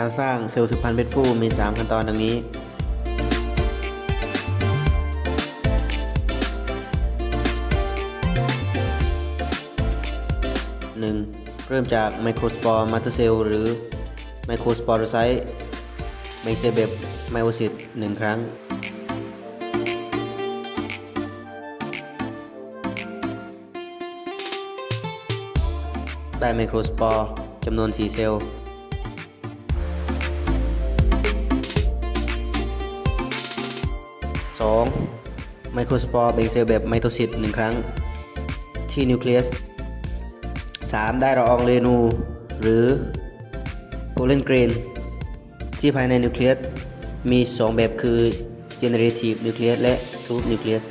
การสร้างเซลล์สืบพันธุ์เพศผู้มี 3 ขั้นตอนดังนี้ 1. เริ่มจากไมโครสปอร์มาเตอร์เซลล์หรือไมโครสปอร์ไซต์ไมเซเบบไมโอซิต1ครั้ง ได้ไมโครสปอร์จำนวน 4 เซลล์ 2. ไมโครสปอร์เบ่งเซลล์แบบไมโทซิส1ครั้ง ที่นิวเคลียส 3. ได้ละอองเรนู หรือโพเลนเกรนที่ภายในนิวเคลียสมี 2 แบบคือ generative nucleus และ tube nucleus